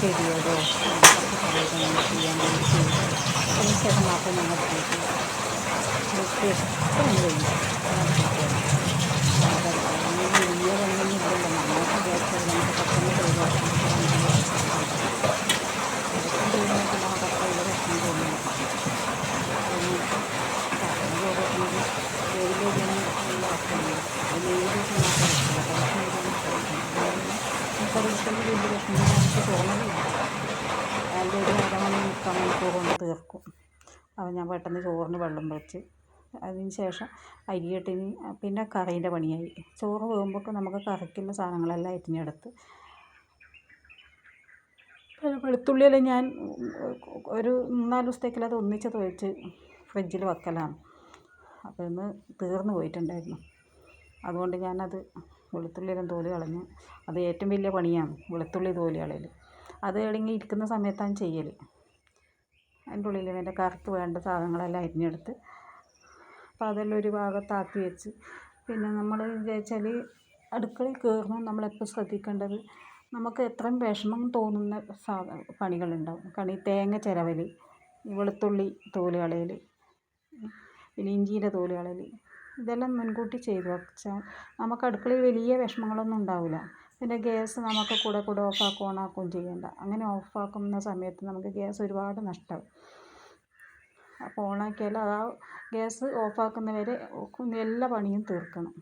periodo. Kasi talagang iyan ang issue. Kung sa mga panangag dito. Mag-test. Kung പെട്ടെന്ന് ചോറിന് വെള്ളം വെച്ച് അതിന് ശേഷം അരിയിട്ടിന് പിന്നെ കറീന്റെ പണിയായി. ചോറ് വേകുമ്പോൾ നമുക്ക് കറിക്കുള്ള സാധനങ്ങളെല്ലാം അരിഞ്ഞെടുത്ത് വെളുത്തുള്ളിയെല്ലാം ഞാൻ ഒരു മൂന്നാൽ ദിവസത്തേക്കല്ല അത് ഒന്നിച്ച് തുവച്ച് ഫ്രിഡ്ജിൽ വെക്കലാണ്. അപ്പോൾ ഇന്ന് തീർന്നു പോയിട്ടുണ്ടായിരുന്നു. അതുകൊണ്ട് ഞാനത് വെളുത്തുള്ളിയെല്ലാം തോൽ കളഞ്ഞു അത് ഏറ്റവും വലിയ പണിയാണ് വെളുത്തുള്ളി തോൽ കളയൽ അത് ഇടങ്ങി ഇരിക്കുന്ന സമയത്താണ് ചെയ്യൽ അതിന്റെ ഉള്ളിൽ എന്റെ കറുത്ത് വേണ്ട സാധനങ്ങളെല്ലാം അരിഞ്ഞെടുത്ത് അപ്പോൾ അതെല്ലാം ഒരു ഭാഗത്താക്കി വെച്ച് പിന്നെ നമ്മൾ വിചാരിച്ചാൽ അടുക്കളയിൽ കയറുമ്പോൾ നമ്മളെപ്പോൾ ശ്രദ്ധിക്കേണ്ടത് നമുക്ക് എത്രയും വിഷമം തോന്നുന്ന സാധ പണികളുണ്ടാവും. കണി തേങ്ങ ചിരവൽ വെളുത്തുള്ളി തോൽ കളയൽ പിന്നെ ഇഞ്ചീന്റെ തോൽ കളയൽ ഇതെല്ലാം മുൻകൂട്ടി ചെയ്ത് വെച്ചാൽ നമുക്ക് അടുക്കളയിൽ വലിയ വിഷമങ്ങളൊന്നും ഉണ്ടാവില്ല. പിന്നെ ഗ്യാസ് നമുക്ക് കൂടെ കൂടെ ഓഫാക്കും ഓണാക്കുകയും ചെയ്യേണ്ട. അങ്ങനെ ഓഫാക്കുന്ന സമയത്ത് നമുക്ക് ഗ്യാസ് ഒരുപാട് നഷ്ടമാവും അപ്പോൾ ഓണാക്കിയാൽ ആ ഗ്യാസ് ഓഫാക്കുന്നവരെ എല്ലാ പണിയും തീർക്കണം.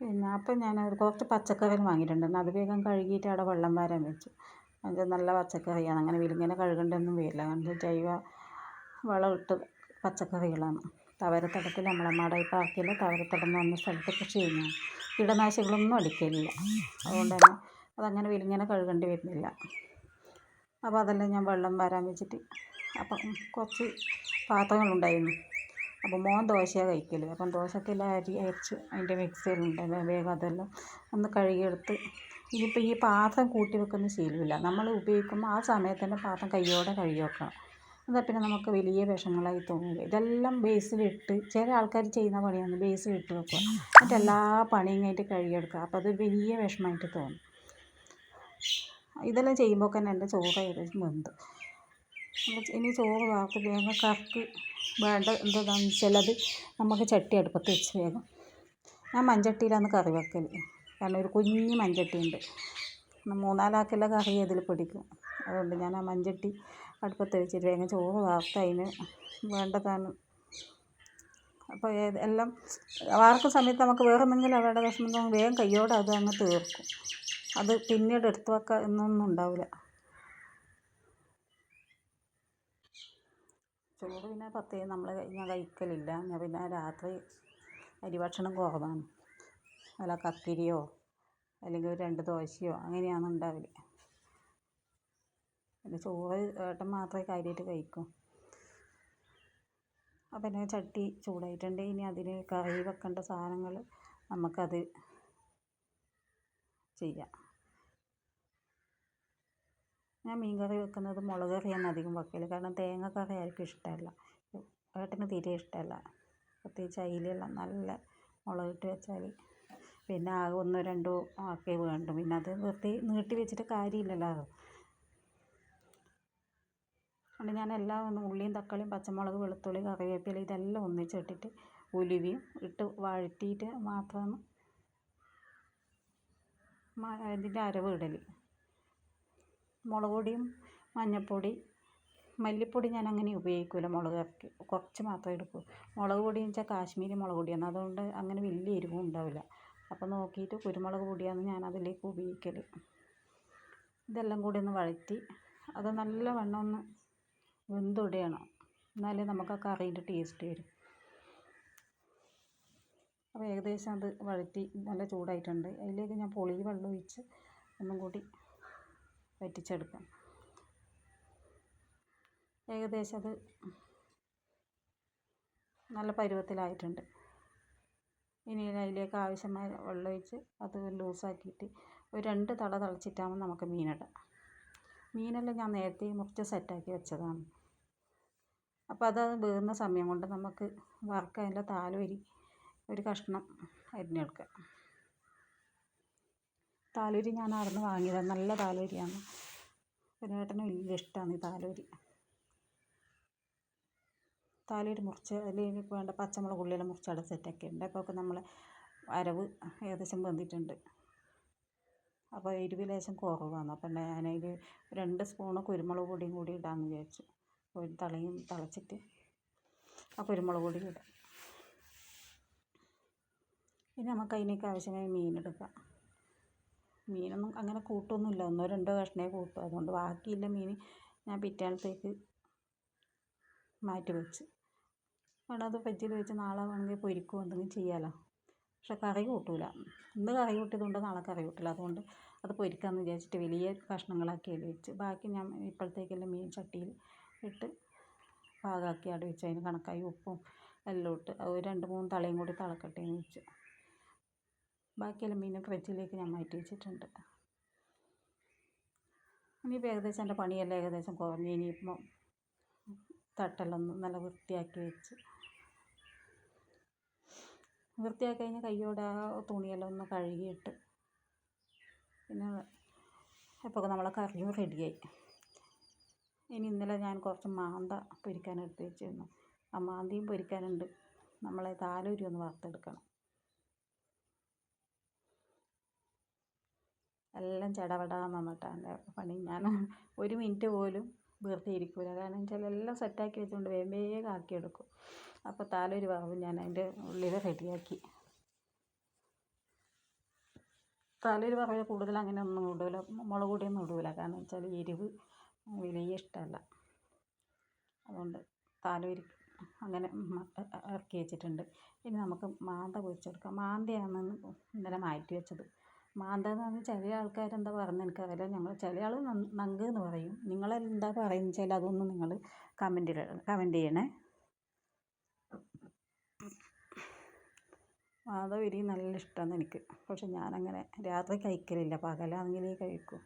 പിന്നെ അപ്പം ഞാൻ കുറച്ച് പച്ചക്കറി വാങ്ങിയിട്ടുണ്ടായിരുന്നു അത് വേഗം കഴുകിയിട്ട് അവിടെ വെള്ളം വരാൻ വെച്ചു. അത് നല്ല പച്ചക്കറിയാണ്. അങ്ങനെ വിലിങ്ങനെ കഴുകേണ്ടതൊന്നും വരില്ല. കാരണം ജൈവ വളമിട്ട് പച്ചക്കറികളാണ്. തവരത്തടത്തിൽ നമ്മളമ്മയുടെ ഈ പാർക്കിൽ തവരത്തടം എന്ന് പറഞ്ഞ സ്ഥലത്ത് കൃഷി ചെയ്യുന്നതാണ് കീടനാശിനികളൊന്നും അടിക്കലില്ല. അതുകൊണ്ട് തന്നെ അതങ്ങനെ വിരിങ്ങനെ കഴുകേണ്ടി വരുന്നില്ല. അപ്പോൾ അതെല്ലാം ഞാൻ വെള്ളം വരാൻ വെച്ചിട്ട് അപ്പം കുറച്ച് പാത്രങ്ങളുണ്ടായിരുന്നു. അപ്പോൾ മോൻ ദോശയാണ് കഴിക്കൽ അപ്പം ദോശക്കെല്ലാം അരി അരച്ച് അതിന്റെ മിക്സിയിലുണ്ട് വേഗം അതെല്ലാം ഒന്ന് കഴുകിയെടുത്ത് ഇനിയിപ്പോൾ ഈ പാത്രം കൂട്ടി വെക്കുന്ന ശീലമില്ല. നമ്മൾ ഉപയോഗിക്കുമ്പോൾ ആ സമയത്ത് തന്നെ പാത്രം കയ്യോടെ കഴുകി വെക്കണം. എന്നാൽ പിന്നെ നമുക്ക് വലിയ വിഷമങ്ങളായി തോന്നില്ല ഇതെല്ലാം ബേസിലിട്ട് ചില ആൾക്കാർ ചെയ്യുന്ന പണിയാണ് ബേസിലിട്ട് വെക്കുക. എന്നിട്ട് എല്ലാ പണിയും കഴിഞ്ഞിട്ട് കഴുകിയെടുക്കുക. അപ്പോൾ അത് വലിയ വിഷമമായിട്ട് തോന്നും. ഇതെല്ലാം ചെയ്യുമ്പോൾ തന്നെ എന്റെ ചോറ് ഏകദേശം വെന്ത്. ഇനി ചോറ് വാർത്ത് വേഗം കറക്ക് വേണ്ട എന്താണെന്ന് വെച്ചാൽ അത് നമുക്ക് ചട്ടി അടുപ്പത്ത് വെച്ച് വേഗം. ഞാൻ മൺചട്ടിയിലാണ് കറി വെക്കൽ കാരണം ഒരു കുഞ്ഞ് മൺചട്ടി ഉണ്ട് മൂന്നാലാൾക്കുള്ള കറി അതിൽ പിടിക്കും? അതുകൊണ്ട് ഞാൻ ആ മൺചട്ടി അടുപ്പത്ത് വെച്ചിട്ട് വേഗം ചോറ് വാർത്ത് അതിന് വേണ്ടതാണ്. അപ്പോൾ എല്ലാം വാർക്കുന്ന സമയത്ത് നമുക്ക് വേറെ എന്തെങ്കിലും അവരുടെ വിഷമം വേഗം കയ്യോടെ അത് അങ്ങ് തീർക്കും. അത് പിന്നീട് എടുത്തു വെക്കുക എന്നൊന്നും ഉണ്ടാവില്ല. ചോറ് പിന്നെ പ്രത്യേകം നമ്മൾ ഞാൻ കഴിക്കലില്ല. ഞാൻ പിന്നെ രാത്രി അരി ഭക്ഷണം കുറവാണ്. അല്ല കക്കിരിയോ അല്ലെങ്കിൽ രണ്ട് ദോശയോ അങ്ങനെയാണ് ഉണ്ടാവൽ പിന്നെ ചോറ് ഏട്ടൻ മാത്രമേ കാര്യമായിട്ട് കഴിക്കൂ. അപ്പം പിന്നെ ചട്ടി ചൂടായിട്ടുണ്ട്. ഇനി അതിന് കറി വെക്കേണ്ട സാധനങ്ങൾ നമുക്കത് ചെയ്യാം. ഞാൻ മീൻ കറി വെക്കുന്നത് മുളക് കറിയാണ് അധികം വെക്കൽ. കാരണം തേങ്ങ കറി ആർക്കും ഇഷ്ടമല്ല. ഏട്ടന് തീരെ ഇഷ്ടമല്ല. പ്രത്യേകിച്ച് അയിലുള്ള നല്ല മുളകിട്ട് വെച്ചാൽ പിന്നെ ആകെ ഒന്നോ രണ്ടോ ആക്കേ വേണ്ടു. പിന്നെ അത് വെറുതെ നീട്ടി വെച്ചിട്ട് കാര്യമില്ലല്ലോ. അതുകൊണ്ട് ഞാൻ എല്ലാം ഒന്ന് ഉള്ളിയും തക്കാളിയും പച്ചമുളക് വെളുത്തുള്ളി കറിവേപ്പില ഇതെല്ലാം ഒന്നിച്ചിട്ടിട്ട് ഉലുവയും ഇട്ട് വഴറ്റിയിട്ട് മാത്രമാണ് ഇതിന്റെ അരവ് ഇടൽ മുളക് പൊടിയും മഞ്ഞൾപ്പൊടി മല്ലിപ്പൊടി ഞാൻ അങ്ങനെ ഉപയോഗിക്കില്ല മുളക് ഇറക്കി കുറച്ച് മാത്രമേ എടുക്കൂ മുളക് പൊടി എന്ന് വെച്ചാൽ കാശ്മീരി മുളക് പൊടിയാണ്. അതുകൊണ്ട് അങ്ങനെ വലിയ എരിവും ഉണ്ടാവില്ല. അപ്പോൾ നോക്കിയിട്ട് കുരുമുളക് പൊടിയാണ് ഞാൻ അതിലേക്ക് ഉപയോഗിക്കൽ ഇതെല്ലാം കൂടി ഒന്ന് വഴറ്റി അത് നല്ല വണ്ണം ഒന്ന് വെന്തുടയണം എന്നാലേ നമുക്ക് ആ കറീന്റെ ടേസ്റ്റ് വരും. അപ്പോൾ ഏകദേശം അത് വഴറ്റി നല്ല ചൂടായിട്ടുണ്ട്. അതിലേക്ക് ഞാൻ പുളി വെള്ളം ഒഴിച്ച് ഒന്നും കൂടി വറ്റിച്ചെടുക്കാം. ഏകദേശം അത് നല്ല പരുവത്തിലായിട്ടുണ്ട്. ഇനി അതിലേക്ക് ആവശ്യമായ വെള്ളം ഒഴിച്ച് അത് ലൂസാക്കിയിട്ട് ഒരു രണ്ട് തള തിളച്ചിട്ടാകുമ്പോൾ നമുക്ക് മീനിടാം. മീനെല്ലാം ഞാൻ നേരത്തെ മുറിച്ച് സെറ്റാക്കി വെച്ചതാണ്. അപ്പോൾ അത് വേകുന്ന സമയം കൊണ്ട് നമുക്ക് വറുക്കാനുള്ള താലോരി ഒരു കഷ്ണം അരിഞ്ഞെടുക്കാം താലൂരി ഞാൻ അവിടുന്ന് വാങ്ങിയത്. നല്ല താലൂരിയാണ്. ഏട്ടന് വലിയ ഇഷ്ടമാണ് ഈ താലൂരി. താലൂരി മുറിച്ച് അതിൽ വേണ്ട പച്ചമുളക് ഉള്ളിയെല്ലാം മുറിച്ച് അവിടെ സെറ്റാക്കിയിട്ടുണ്ട്. അപ്പോൾ ഒക്കെ നമ്മൾ അരവ് ഏകദേശം വെന്തിട്ടുണ്ട്. അപ്പോൾ എരിവ് ലേശം കുറവാണ്. അപ്പം ഞാനതിൽ രണ്ട് സ്പൂണ് കുരുമുളക് പൊടിയും കൂടി ഇടാമെന്ന് വിചാരിച്ചു. ഒരു തളയും തിളച്ചിട്ട് ആ കുരുമുളക് പൊടി ഇടാം. ഇനി നമുക്ക് അതിനേക്ക് ആവശ്യമായ മീൻ എടുക്കാം. മീനൊന്നും അങ്ങനെ കൂട്ടൊന്നുമില്ല. ഒന്നോ രണ്ടോ കഷ്ണേ കൂട്ടും. അതുകൊണ്ട് ബാക്കിയുള്ള മീൻ ഞാൻ പിറ്റേണത്തേക്ക് മാറ്റി വെച്ച്. വേണം അത് ഫ്രിഡ്ജിൽ വെച്ച് നാളെ വേണമെങ്കിൽ പൊരിക്കുകയോ എന്തെങ്കിലും ചെയ്യാമല്ലോ പക്ഷെ കറി കൂട്ടില്ല ഇന്ന് കറി കൂട്ടിയതുകൊണ്ട് നാളെ കറി കൂട്ടില്ല. അതുകൊണ്ട് അത് പൊരിക്കാമെന്ന് വിചാരിച്ചിട്ട് വലിയ കഷ്ണങ്ങളാക്കി അതിൽ വെച്ച്. ബാക്കി ഞാൻ ഇപ്പോഴത്തേക്കെല്ലാം മീൻ ചട്ടിയിൽ ഇട്ട് പാകമാക്കി അവിടെ വെച്ച്. അതിന് കണക്കായി ഉപ്പും എല്ലാം ഇട്ട്. അത് രണ്ട് മൂന്ന് തളയും കൂടി തിളക്കട്ടെ എന്ന് വെച്ച്. ബാക്കിയെല്ലാം മീൻ ഫ്രിഡ്ജിലേക്ക് ഞാൻ മാറ്റി വെച്ചിട്ടുണ്ട്. ഇനിയിപ്പോൾ ഏകദേശം എന്റെ പണിയെല്ലാം ഏകദേശം കുറഞ്ഞ്. ഇനിയിപ്പം തട്ടെല്ലാം ഒന്ന് നല്ല വൃത്തിയാക്കി വെച്ച് വൃത്തിയാക്കി കഴിഞ്ഞ് കയ്യോടെ ആ തുണിയെല്ലാം ഒന്ന് കഴുകിയിട്ട് പിന്നെ അപ്പോൾ നമ്മളെ കറിയും റെഡിയായി. ഇനി ഇന്നലെ ഞാൻ കുറച്ച് മാന്ത പൊരിക്കാൻ എടുത്ത് വെച്ചിരുന്നു. ആ മാന്തയും പൊരിക്കാനുണ്ട്. നമ്മളെ താലൂരി ഒന്ന് വറുത്തെടുക്കണം. എല്ലാം ചടപടാന്ന് വന്നിട്ടാണ് പണി. ഞാൻ ഒരു മിനിറ്റ് പോലും വെറുതെ ഇരിക്കില്ല കാരണം വെച്ചാൽ എല്ലാം സെറ്റാക്കി വെച്ചുകൊണ്ട് വേഗം വേഗം ആക്കിയെടുക്കും. അപ്പോൾ താലൊരു വാവ് ഞാൻ അതിന്റെ ഉള്ളിൽ റെഡിയാക്കി താലൂരി വറവ് കൂടുതൽ അങ്ങനെ ഒന്നും ഇടില്ല മുളക് പൊടിയൊന്നും ഇടില്ല കാരണം വെച്ചാൽ എരിവ് വലിയ ഇഷ്ടമല്ല. അതുകൊണ്ട് താലൂരി അങ്ങനെ ഇറക്കി വെച്ചിട്ടുണ്ട്. ഇനി നമുക്ക് മാന്ത പൊരിച്ചെടുക്കാം. മാന്തയാണ് ഇന്നലെ മാറ്റി വെച്ചത്. മാന്ത എന്ന് പറഞ്ഞാൽ ചില ആൾക്കാർ എന്താ പറയുന്നത് എനിക്കറിയില്ല ഞങ്ങൾ ചില ആൾ നങ്ക് എന്ന് പറയും. നിങ്ങളെന്താ പറയുന്നത് വെച്ചാൽ അതൊന്ന് നിങ്ങൾ കമന്റിൽ കമന്റ് ചെയ്യണേ. മാന്തവരി നല്ല ഇഷ്ടമാണ് എനിക്ക്. പക്ഷെ ഞാനങ്ങനെ രാത്രി കഴിക്കലില്ല. പകലാണെങ്കിലേ കഴിക്കും.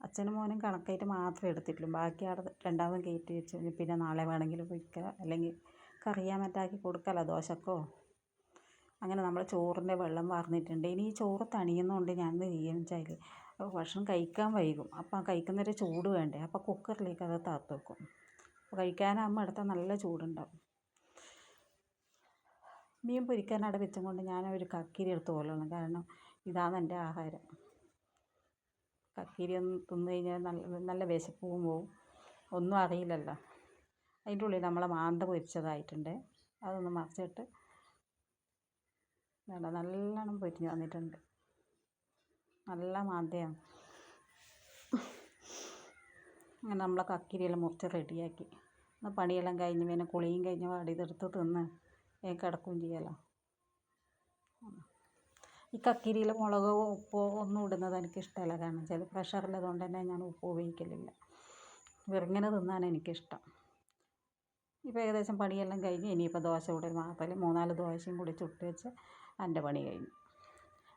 അച്ഛനും മോനും കണക്കായിട്ട് മാത്രമേ എടുത്തിട്ടുള്ളൂ. ബാക്കി അവിടെ രണ്ടാമതും കയറ്റി വെച്ച് പിന്നെ നാളെ വേണമെങ്കിൽ വയ്ക്കുക അല്ലെങ്കിൽ കറിയാൻ മറ്റാക്കി കൊടുക്കല? ദോശക്കോ? അങ്ങനെ നമ്മൾ ചോറിന്റെ വെള്ളം വാർന്നിട്ടുണ്ട്. ഇനി ഈ ചോറ് തണിയുന്നതുകൊണ്ട് ഞാൻ എന്ത് ചെയ്യുമെന്ന് വെച്ചാൽ ഭക്ഷണം കഴിക്കാൻ വൈകും. അപ്പോൾ അപ്പം കഴിക്കുന്നൊരു ചൂട് വേണ്ടേ? അപ്പോൾ കുക്കറിലേക്ക് അത് താത്ത് വെക്കും. അപ്പോൾ കഴിക്കാനാകുമ്പോൾ അടുത്ത നല്ല ചൂടുണ്ടാവും. മീൻ പൊരിക്കാൻ അവിടെ വെച്ചും കൊണ്ട് ഞാൻ ഒരു കക്കിരി എടുത്ത് കൊല്ലണം കാരണം ഇതാണ് എന്റെ ആഹാരം. കക്കിരി ഒന്ന് തിന്നു കഴിഞ്ഞാൽ നല്ല നല്ല വിശപ്പും പോവും. ഒന്നും അറിയില്ലല്ലോ. അതിന്റെ ഉള്ളിൽ നമ്മളെ മാന്ത പൊരിച്ചതായിട്ടുണ്ട്. അതൊന്ന് മറിച്ചിട്ട് വേണ്ട നല്ലോണം പൊരിഞ്ഞു വന്നിട്ടുണ്ട്. നല്ല മാന്തയാണ് അങ്ങനെ നമ്മളെ കക്കിരിയെല്ലാം മുറിച്ച് റെഡിയാക്കി. പണിയെല്ലാം കഴിഞ്ഞ് പിന്നെ കുളിയും കഴിഞ്ഞ് പാടി ഇതെടുത്ത് തിന്ന് കിടക്കുകയും ചെയ്യലോ. ഈ കക്കിരിയിൽ മുളകോ ഉപ്പോ ഒന്നും ഇടുന്നത് എനിക്ക് ഇഷ്ടമല്ല കാരണം ചില പ്രഷറുള്ളത് തന്നെ ഞാൻ ഉപ്പ് ഉപയോഗിക്കലില്ല. വെറുങ്ങനെ തിന്നാൻ എനിക്കിഷ്ടം. ഇപ്പോൾ ഏകദേശം പണിയെല്ലാം കഴിഞ്ഞ് ഇനിയിപ്പോൾ ദോശ കൂടെ മാത്രമല്ല മൂന്നാൽ ദോശയും കൂടി ചുട്ട് വെച്ച് എന്റെ പണി കഴിഞ്ഞു.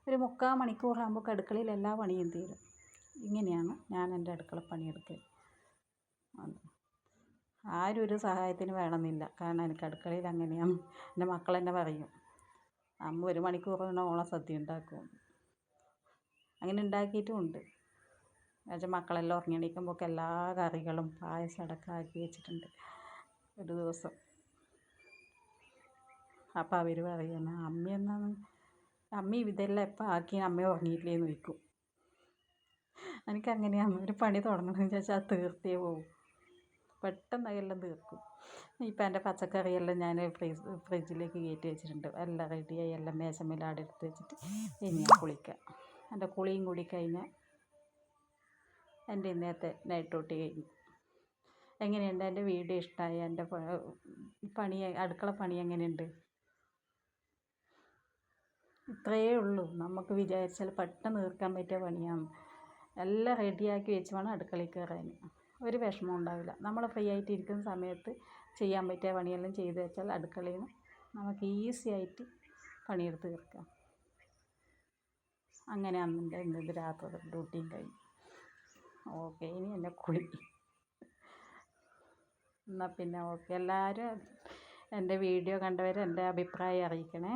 ഒരു മുക്കാൽ മണിക്കൂറാകുമ്പോൾ അടുക്കളയിൽ എല്ലാ പണിയും തീരും. ഇങ്ങനെയാണ് ഞാൻ എന്റെ അടുക്കള പണിയെടുക്കൽ. ആരും ഒരു സഹായത്തിന് വേണമെന്നില്ല. കാരണം എനിക്ക് അടുക്കളയിൽ അങ്ങനെയാണ്. എന്റെ മക്കൾ തന്നെ പറയും അമ്മ ഒരു മണിക്കൂർ തന്നെ ഓളം സദ്യ ഉണ്ടാക്കും. അങ്ങനെ ഉണ്ടാക്കിയിട്ടും ഉണ്ട്. എന്നുവെച്ചാൽ മക്കളെല്ലാം ഉറങ്ങി എല്ലാ കറികളും പായസം അടക്കം ആക്കി വെച്ചിട്ടുണ്ട്. ഒരു ദിവസം അപ്പോൾ അവർ പറയുന്നു അമ്മ എന്നാണ്? അമ്മ ഇതെല്ലാം എപ്പോൾ ആക്കി അമ്മ ഉറങ്ങിയിട്ടില്ലേന്ന് ചോദിക്കും. എനിക്കങ്ങനെയാണ് ഒരു പണി തുടങ്ങണമെന്ന് വിചാരിച്ചാൽ അത് തീർത്തേ പോകും പെട്ടെന്ന് എല്ലാം തീർക്കും. ഇപ്പം എന്റെ പച്ചക്കറിയെല്ലാം ഞാൻ ഫ്രീസ് ഫ്രിഡ്ജിലേക്ക് കയറ്റി വെച്ചിട്ടുണ്ട്. എല്ലാം റെഡിയായി എല്ലാം മേശമേൽ എടുത്ത് വെച്ചിട്ട് ഇനി ഞാൻ കുളിക്കാം. എന്റെ കുളിയും കൂടി കഴിഞ്ഞാൽ എന്റെ ഇന്നത്തെ നൈറ്റ് ഡ്യൂട്ടി കഴിഞ്ഞു. എങ്ങനെയുണ്ട്? എന്റെ വീഡിയോ ഇഷ്ടമായി എന്റെ പണി അടുക്കള പണി എങ്ങനെയുണ്ട്? ഇത്രയേ ഉള്ളൂ. നമുക്ക് വിചാരിച്ചാൽ പെട്ടെന്ന് തീർക്കാൻ പറ്റിയ പണിയാണ്. എല്ലാം റെഡിയാക്കി വെച്ച് വേണം അടുക്കളയിൽ കയറാൻ. ഒരു വിഷമം ഉണ്ടാവില്ല. നമ്മൾ ഫ്രീ ആയിട്ട് ഇരിക്കുന്ന സമയത്ത് ചെയ്യാൻ പറ്റിയ പണിയെല്ലാം ചെയ്തു വെച്ചാൽ അടുക്കളയിൽ നമുക്ക് ഈസി ആയിട്ട് പണിയെടുത്ത് തീർക്കാം. അങ്ങനെ എന്റെ ഇന്നത്തെ രാത്രി ഡ്യൂട്ടിയും കഴിഞ്ഞു. ഓക്കെ ഇനി എന്റെ കുളി. എന്നാൽ പിന്നെ ഓക്കെ. എല്ലാവരും എന്റെ വീഡിയോ കണ്ടവർ എന്റെ അഭിപ്രായം അറിയിക്കണേ.